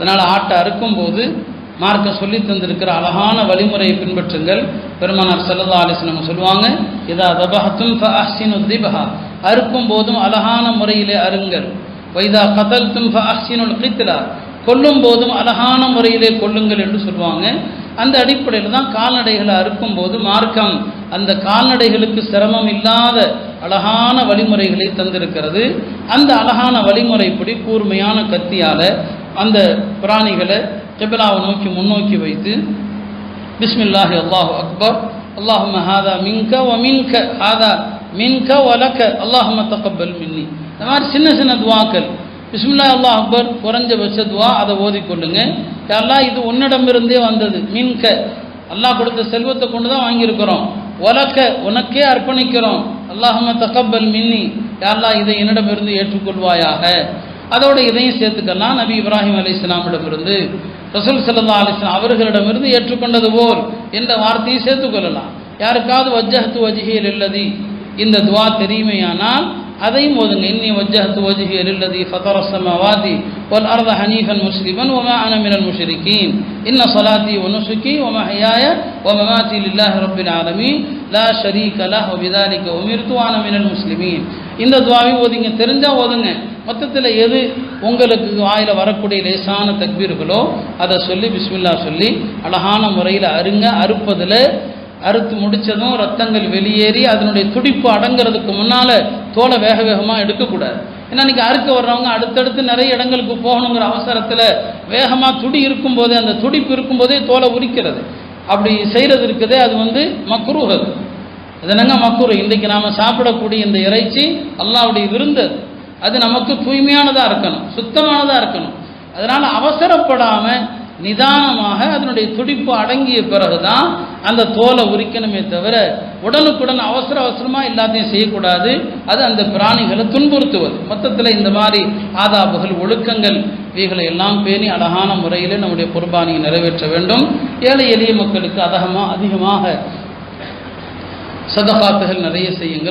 அதனால் ஆட்டை அறுக்கும்போது மார்க்க சொல்லி தந்திருக்கிற அழகான வழிமுறையை பின்பற்றுங்கள். பெருமானார் சல்லா அலிஸ்லம் சொல்லுவாங்க இதா தபஹத்தும் ஃபஅஹ்சினு திபஹா அறுக்கும் போதும் அழகான முறையிலே அருங்கள் வைதா கதல்தும் ஃபஅஹ்சினுல் கித்லா கொல்லும் போதும் அழகான முறையிலே கொல்லுங்கள் என்று சொல்லுவாங்க. அந்த அடிப்படையில் தான் கால்நடைகளை அறுக்கும் போது மார்க்கம் அந்த கால்நடைகளுக்கு சிரமம் இல்லாத அழகான வழிமுறைகளை தந்திருக்கிறது. அந்த அழகான வழிமுறைப்படி கூர்மையான கத்தியால் அந்த பிராணிகளை கிபிலாவை நோக்கி முன்னோக்கி வைத்து பிஸ்மில்லாஹி அல்லாஹு அக்பர். அல்லாஹும ஹாதா மின்க வ மின்க. ஹாதா மின்க வலக்க அல்லாஹும தகப்பல் மின்னி. இந்த மாதிரி சின்ன சின்ன துவாக்கள். பிஸ்மில்லா அல்லாஹ் அக்பர். குறைஞ்சபட்ச துவா அதை ஓதிக்கொள்ளுங்க எல்லாம் இது உன்னிடமிருந்தே வந்தது. மின்க. அல்லாஹ் கொடுத்த செல்வத்தை கொண்டு தான் வாங்கியிருக்கிறோம் உலக்க உனக்கே அர்ப்பணிக்கிறோம். அல்லாஹம தகப்பல் மின்னி. யாரெல்லாம் இதை என்னிடமிருந்து ஏற்றுக்கொள்வாயாக. அதோட இதையும் சேர்த்துக்கலாம். நபி இப்ராஹிம் அலி இஸ்லாமிடமிருந்து ரசூல் சல்லா அலிஸ்லாம் அவர்களிடமிருந்து ஏற்றுக்கொண்டது போல் என்ற வார்த்தையை சேர்த்துக்கொள்ளலாம் யாருக்காவது வஜ்ஜஹத்து வஜிஹியல் இல்லதி இந்த துவா தெரியுமையானால் அதையும் ஓதுங்க. இன்னி வஜ்ஜஹத்து வஜ்ஹியல் இல்லதி ஃபதர வாதி ஒல் அர்த ஹனீஃபன் முஸ்லிமன் ஒமா அன முஷரிக்கீன் இன்ன சலாத்தி ஒனுசுக்கி ஒம ஹயாய மஹ்யாய வ மமாத்தி லில்லாஹி ரப்பில் ஆலமீன். லா ஷரீக லஹ் வ பிதாலிக மினல் முஸ்லிமீன். இந்த துவாவை ஓதுங்க. தெரிஞ்சால் ஓதுங்க. மொத்தத்தில் எது உங்களுக்கு வாயில் வரக்கூடிய லேசான தக்பீர்களோ அதை சொல்லி பிஸ்மில்லா சொல்லி அழகான முறையில் அருங்க அறுப்பதில் அறுத்து முடித்ததும் ரத்தங்கள் வெளியேறி அதனுடைய துடிப்பு அடங்கிறதுக்கு முன்னால் தோலை வேக வேகமாக எடுக்கக்கூடாது. ஏன்னா இன்றைக்கி அறுக்க வர்றவங்க அடுத்தடுத்து நிறைய இடங்களுக்கு போகணுங்கிற அவசரத்தில் வேகமாக துடி இருக்கும்போதே அந்த துடிப்பு இருக்கும்போதே தோலை உரிக்கிறது. அப்படி செய்கிறது இருக்குதே அது வந்து மக்ரூஹது அது என்னங்க மக்குரு இன்றைக்கு நாம் சாப்பிடக்கூடிய இந்த இறைச்சி அல்லாவுடைய விருந்தது அது நமக்கு தூய்மையானதாக இருக்கணும் சுத்தமானதாக இருக்கணும். அதனால் அவசரப்படாமல் நிதானமாக அதனுடைய துடிப்பு அடங்கிய பிறகு தான் அந்த தோலை உரிக்கணுமே தவிர உடனுக்குடன் அவசர அவசரமாக எல்லாத்தையும் செய்யக்கூடாது. அது அந்த பிராணிகளை துன்புறுத்துவது. மொத்தத்தில் இந்த மாதிரி ஆதாபுகள் ஒழுக்கங்கள் இவைகளை எல்லாம் பேணி அழகான முறையில் நம்முடைய குர்பானியை நிறைவேற்ற வேண்டும். ஏழை எளிய மக்களுக்கு அதகமாக அதிகமாக சதகாத்துகள் நிறைய செய்யுங்கள்.